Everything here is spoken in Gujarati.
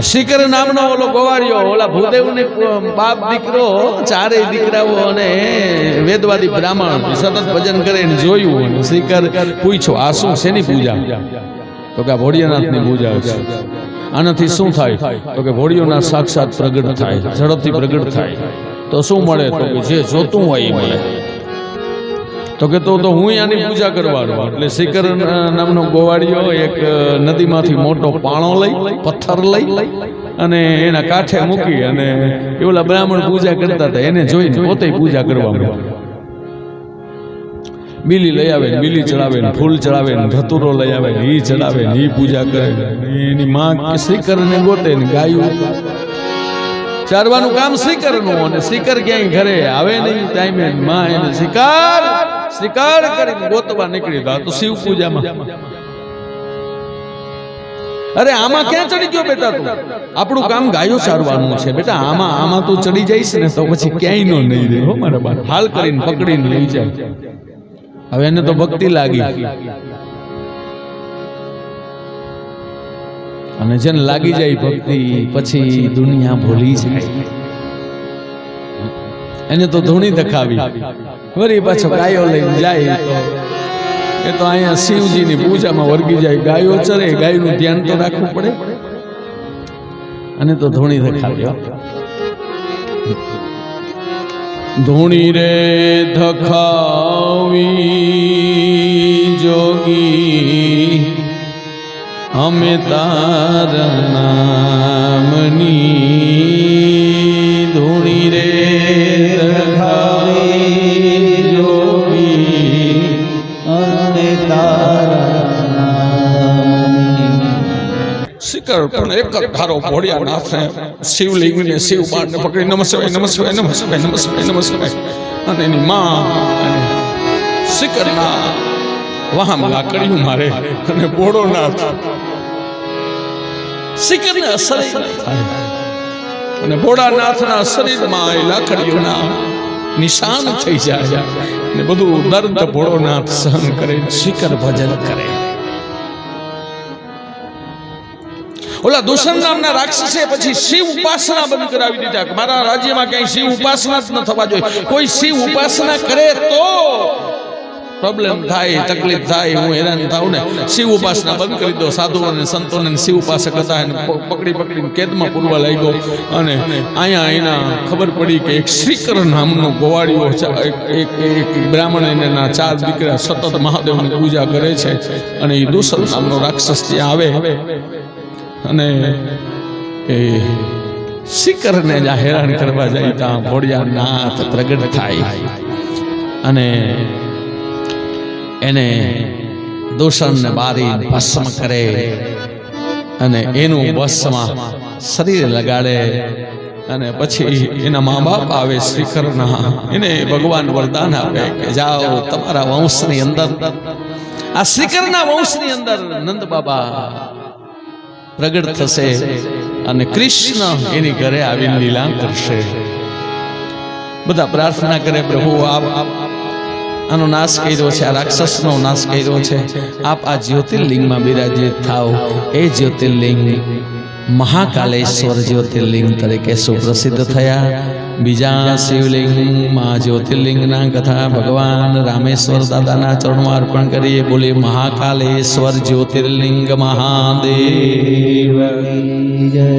શિકર નામનો ઓલો ગોવાળિયો, ઓલા ભૂદેવને બાપ દીકરો, ચારેય દીકરાઓ અને વેદવાદી બ્રાહ્મણ સતત ભજન કરે એને જોયું અને શિકર પૂછ્યો, આ શું, શેની પૂજા? તો કે ભોળિયાનાથની પૂજા છે. આનાથી શું થાય? તો કે, ભોળિયોના સાક્ષાત પ્રગટ થાય, ઝડપથી પ્રગટ થાય. તો શું મળે? તો જે જોતું હોય એ મળે. તો કે તો તો હું આની પૂજા કરવાનો. એટલે શિખર નામનો ગોવાળીઓ એક નદીમાંથી મોટો પાણો લઈ, પથ્થર લઈ, અને એના કાંઠે મૂકી અને એ બ્રાહ્મણ પૂજા કરતા હતા. એને જોઈને પોતે પૂજા કરવા બીલી લઈ આવે ને બીલી ચડાવે ને ફૂલ ચડાવે ને ધતુરો લઈ આવે ને ઈ ચડાવે ને ઈ પૂજા કરે એની માં શ્રીકર ને ગોતે ને ગાયું. ચારવાનું કામ શ્રીકરનું, અને શ્રીકર ક્યાંય ઘરે આવે નહીં ટાઈમે માં એને શિકાર શિકાર કરીને ગોતવા નીકળી ગયા તો શિવ પૂજામાં. અરે આમાં ક્યાં ચડી ગયો બેટા તું? આપણું કામ ગાયો સારવાનું છે બેટા આમાં આમાં તું ચડી જઈશ ને તો પછી ક્યાંય નો નહીં રહે હો મારા બાપ. હાલ કરીને પકડીને લઈ જાય હવે એને તો ભક્તિ લાગી. અને જેને લાગી જાય ભક્તિ પછી દુનિયા ભૂલી જાય. એને તો ધૂણી દખાવી વળી પાછો ગાયો લઈને જાય તો. એ તો અહીંયા શિવજીની પૂજામાં વર્ગી જાય. ગાયો ચરે ગાયનું ધ્યાન તો રાખવું પડે. અને તો ધોણી દેખાડ્યો ધૂણી રે ધખાવી જોગી. અમે તાર શિખર પણ એક જ ધારો ભોળિયા નાથને શિવલિંગને શિવ બાણને પકડી. નમસ્કાર નમસ્કાર નમસ્કાર નમસ્કાર નમસ્કાર અને એની માં અને શિકરના વાહમ લાકડીયું મારે અને બોડો નાથ. શિકરને અસર અને ભોળાનાથના શરીરમાં એ લાકડીઓના નિશાન થઈ જાય. અને બધું દર્દ ભોળોનાથ સહન કરે, શિખર ભજન કરે. ઓલા દુષણ નામના રાક્ષસે પછી શિવ ઉપાસના બંધ કરાવી દીધા મારા રાજ્યમાં ક્યાંય શિવ ઉપાસના જ ન થવા જોઈએ. કોઈ શિવ ઉપાસના કરે તો પ્રોબ્લેમ થાય, તકલીફ થાય, હું હેરાન થાઉં ને. શિવ ઉપાસના બંધ કરી દો સાધુ અને સંતોને શિવ ઉપાસક હતા એને પકડી, પકડીને કેદમાં પૂરવા લાગ્યો. અને અહીંયા એના ખબર પડી કે એક શ્રીકર નામનો ગોવાળીઓ એક એક બ્રાહ્મણ એના ચાર દીકરા સતત મહાદેવની પૂજા કરે છે. અને એ દુષણ નામનો રાક્ષસ ત્યાં આવે. અને એ શિખરને જ્યાં હેરાન કરવા જાય ત્યાં ભોળિયા નાથ પ્રગટ થાય. અને એને દૂષણને બારી ભસ્મ કરે અને એનું ભસ્મમાં શરીરે લગાડે અને પછી એના મા બાપ આવે શ્રીકરના એને ભગવાન વરદાન આપે કે જાઓ તમારા વંશની અંદર. આ શ્રીકરના વંશની અંદર નંદ બાબા પ્રગટ થશે અને કૃષ્ણ એની ઘરે આવીને લીલા કરશે. બધા પ્રાર્થના કરે, પ્રભુ, આપ આનો નાશ કર્યો છે, આ રાક્ષસનો નાશ કર્યો છે. આપ આ જ્યોતિર્લિંગમાં બિરાજિત થાવ એ જ્યોતિર્લિંગ મહાકાલેશ્વર જ્યોતિર્લિંગ તરીકે સુપ્રસિદ્ધ થયા. બીજા શિવલિંગમાં જ્યોતિર્લિંગના કથા ભગવાન રામેશ્વર દાદાના ચરણમાં અર્પણ કરીએ બોલીએ મહાકાલેશ્વર જ્યોતિર્લિંગ મહાદેવ જય